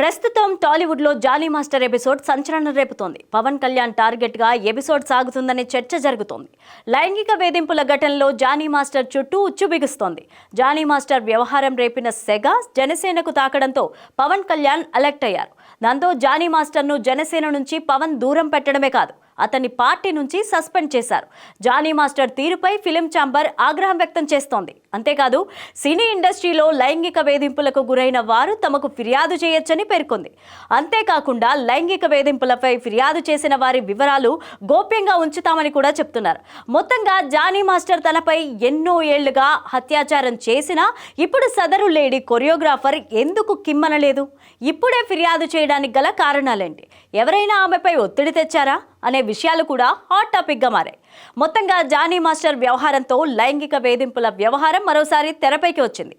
ప్రస్తుతం టాలీవుడ్లో జాలీ master episode సంచలనం రేపుతోంది. పవన్ కళ్యాణ్ టార్గెట్గా ఎపిసోడ్ సాగుతుందనే చర్చ జరుగుతోంది. లైంగిక వేధింపుల ఘటనలో జానీ మాస్టర్ చుట్టూ ఉచ్చు బిగుస్తోంది. జానీ మాస్టర్ వ్యవహారం రేపిన సెగ జనసేనకు తాకడంతో పవన్ కళ్యాణ్ అలెక్ట్ అయ్యారు. దాంతో జానీ మాస్టర్ను జనసేన నుంచి పవన్ దూరం పెట్టడమే కాదు అతన్ని పార్టీ నుంచి సస్పెండ్ చేశారు. జానీ మాస్టర్ తీరుపై ఫిలిం ఛాంబర్ ఆగ్రహం వ్యక్తం చేస్తోంది. అంతేకాదు సినీ ఇండస్ట్రీలో లైంగిక వేధింపులకు గురైన వారు తమకు ఫిర్యాదు చేయొచ్చని పేర్కొంది. అంతేకాకుండా లైంగిక వేధింపులపై ఫిర్యాదు చేసిన వారి వివరాలు గోప్యంగా ఉంచుతామని కూడా చెప్తున్నారు. మొత్తంగా జానీ మాస్టర్ తనపై ఎన్నో ఏళ్ళుగా అత్యాచారం చేసినా ఇప్పుడు సదరు లేడీ కొరియోగ్రాఫర్ ఎందుకు కిమ్మనలేదు? ఇప్పుడే ఫిర్యాదు చేయడానికి గల కారణాలేంటి? ఎవరైనా ఆమెపై ఒత్తిడి తెచ్చారా? అనే విషయాలు కూడా హాట్ టాపిక్గా మారాయి. మొత్తంగా జానీ మాస్టర్ వ్యవహారంతో లైంగిక వేధింపుల వ్యవహారం మరోసారి తెరపైకి వచ్చింది.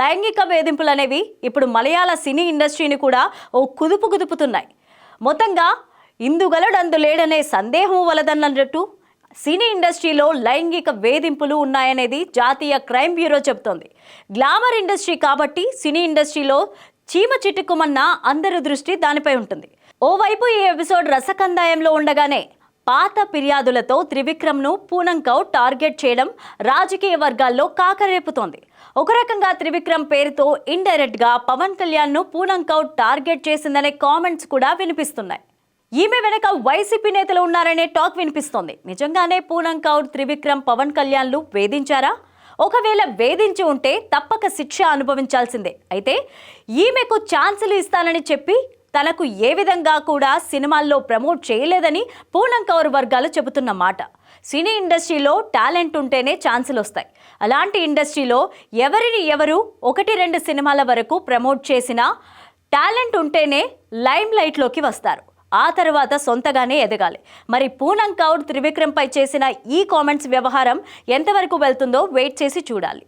లైంగిక వేధింపులు అనేవి ఇప్పుడు మలయాళ సినీ ఇండస్ట్రీని కూడా ఓ కుదుపు కుదుపుతున్నాయి. మొత్తంగా ఇందుగలడందు లేడనే సందేహం వలదన్నట్టు సినీ ఇండస్ట్రీలో లైంగిక వేధింపులు ఉన్నాయనేది జాతీయ క్రైమ్ బ్యూరో చెబుతోంది. గ్లామర్ ఇండస్ట్రీ కాబట్టి సినీ ఇండస్ట్రీలో చీమ చిట్టుకుమన్న అందరి దృష్టి దానిపై ఉంటుంది. ఓవైపు ఈ ఎపిసోడ్ రసకందాయంలో ఉండగానే పాత ఫిర్యాదులతో త్రివిక్రమ్ను పూనం టార్గెట్ చేయడం రాజకీయ వర్గాల్లో కాకరేపుతోంది. ఒక రకంగా త్రివిక్రమ్ పేరుతో ఇండైరెక్ట్గా పవన్ కళ్యాణ్ను పూనం టార్గెట్ చేసిందనే కామెంట్స్ కూడా వినిపిస్తున్నాయి. ఈమె వెనక వైసీపీ నేతలు ఉన్నారనే టాక్ వినిపిస్తోంది. నిజంగానే పూనం కౌర్ త్రివిక్రమ్ పవన్ కళ్యాణ్లు వేధించారా? ఒకవేళ వేధించి ఉంటే తప్పక శిక్ష అనుభవించాల్సిందే. అయితే ఈమెకు ఛాన్సులు ఇస్తానని చెప్పి తనకు ఏ విధంగా కూడా సినిమాల్లో ప్రమోట్ చేయలేదని పూనం కౌర్ వర్గాలు చెబుతున్న మాట. సినీ ఇండస్ట్రీలో టాలెంట్ ఉంటేనే ఛాన్సులు వస్తాయి. అలాంటి ఇండస్ట్రీలో ఎవరిని ఎవరు ఒకటి రెండు సినిమాల వరకు ప్రమోట్ చేసినా టాలెంట్ ఉంటేనే లైమ్ లైట్లోకి వస్తారు. ఆ తర్వాత సొంతగానే ఎదగాలి. మరి పూనం కౌర్ త్రివిక్రమ్పై చేసిన ఈ కామెంట్స్ వ్యవహారం ఎంతవరకు వెళ్తుందో వెయిట్ చేసి చూడాలి.